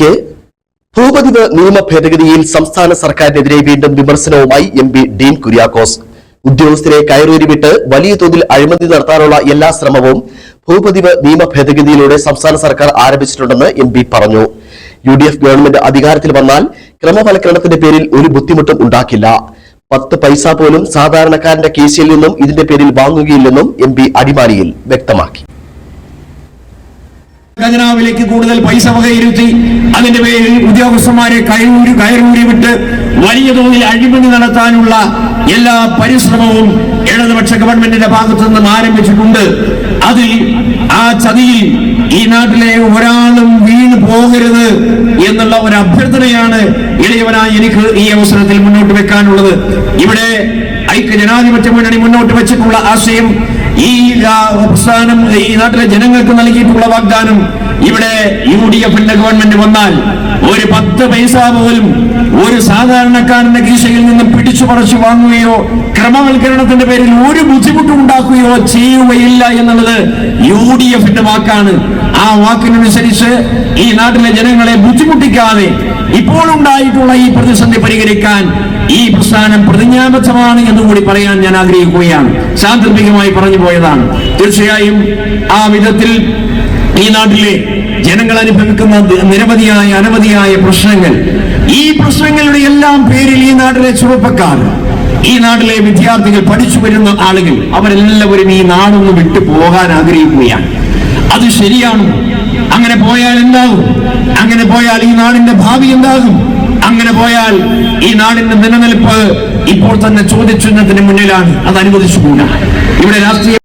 വാർത്തകളിലേക്ക് ഭൂപതിവ് നിയമ ഭേദഗതിയിൽ സംസ്ഥാന സർക്കാരിനെതിരെ വീണ്ടും വിമർശനവുമായി എം പി ഡീൻ കുര്യാക്കോസ്. ഉദ്യോഗസ്ഥരെ കയറൂരി വിട്ട് വലിയ തോതിൽ അഴിമതി നടത്താനുള്ള എല്ലാ ശ്രമവും ഭൂപതിവ് നിയമ ഭേദഗതിയിലൂടെ സംസ്ഥാന സർക്കാർ ആരംഭിച്ചിട്ടുണ്ടെന്ന് എം പി പറഞ്ഞു. യു ഡി എഫ് ഗവൺമെന്റ് അധികാരത്തിൽ വന്നാൽ ക്രമവൽക്കരണത്തിന്റെ പേരിൽ ഒരു ബുദ്ധിമുട്ടും ഉണ്ടാക്കില്ല. പത്ത് പൈസ പോലും സാധാരണക്കാരന്റെ കേസിൽ നിന്നും ഇതിന്റെ പേരിൽ വാങ്ങുകയില്ലെന്നും എം പി അടിമാലിയിൽ വ്യക്തമാക്കി. ഖജനാവിലേക്ക് കൂടുതൽ പൈസ വകയിരുത്തി അതിന്റെ പേരിൽ ഉദ്യോഗസ്ഥന്മാരെ കയറൂരി കയറൂരി വിട്ട് വലിയ തോതിൽ അഴിമതി നടത്താനുള്ള എല്ലാ പരിശ്രമവും ഇടതുപക്ഷ ഗവൺമെന്റിന്റെ ഭാഗത്തു നിന്നും ആരംഭിച്ചിട്ടുണ്ട്. അതിൽ ആ ചതിയിൽ ഈ നാട്ടിലെ ഒരാളും വീണ് പോകരുത് എന്നുള്ള ഒരു അഭ്യർത്ഥനയാണ് ഇളയവനായി എനിക്ക് ഈ അവസരത്തിൽ മുന്നോട്ട് വെക്കാനുള്ളത്. ഇവിടെ ഐക്യ ജനാധിപത്യ മുന്നണി മുന്നോട്ട് വെച്ചിട്ടുള്ള ആശയം ഈ പ്രസ്ഥാനം ഈ നാട്ടിലെ ജനങ്ങൾക്ക് നൽകിയിട്ടുള്ള വാഗ്ദാനം ഇവിടെ യു ഡി എഫിന്റെ ഗവൺമെന്റ് വന്നാൽ ഒരു പത്ത് പൈസ പോലും ഒരു സാധാരണക്കാരന്റെ കീശയിൽ നിന്നും പിടിച്ചു പറിച്ചു വാങ്ങുകയോ ക്രമവൽക്കരണത്തിന്റെ പേരിൽ ഒരു ബുദ്ധിമുട്ടും ഉണ്ടാക്കുകയോ ചെയ്യുകയില്ല എന്നുള്ളത് യു ഡി എഫിന്റെ വാക്കാണ്. ആ വാക്കിനനുസരിച്ച് ഈ നാട്ടിലെ ജനങ്ങളെ ബുദ്ധിമുട്ടിക്കാതെ ഇപ്പോൾ ഉണ്ടായിട്ടുള്ള ഈ പ്രതിസന്ധി പരിഹരിക്കാൻ ഈ പ്രസ്ഥാനം പ്രതിജ്ഞാബദ്ധമാണ് എന്നും കൂടി പറയാൻ ഞാൻ ആഗ്രഹിക്കുകയാണ്. സാന്ദർഭികമായി പറഞ്ഞു പോയതാണ്. തീർച്ചയായും ആ വിധത്തിൽ ഈ നാട്ടിലെ ജനങ്ങൾ അനുഭവിക്കുന്ന നിരവധിയായ അനവധിയായ പ്രശ്നങ്ങൾ. ഈ പ്രശ്നങ്ങളുടെ എല്ലാം പേരിൽ ഈ നാട്ടിലെ ചെറുപ്പക്കാർ ഈ നാട്ടിലെ വിദ്യാർത്ഥികൾ പഠിച്ചു വരുന്ന ആളുകൾ അവരെല്ലാവരും ഈ നാടൊന്ന് വിട്ടു പോകാൻ ആഗ്രഹിക്കുകയാണ്. അത് ശരിയാണ്. അങ്ങനെ പോയാൽ എന്താകും? അങ്ങനെ പോയാൽ ഈ നാടിന്റെ ഭാവി എന്താകും? അങ്ങനെ പോയാൽ ഈ നാടിന്റെ നിലനിൽപ്പ് ഇപ്പോൾ തന്നെ ചോദ്യചിഹ്നത്തിന് മുന്നിലാണ്. അത് അനുവദിച്ചുകൂടാ. ഇവിടെ രാഷ്ട്രീയ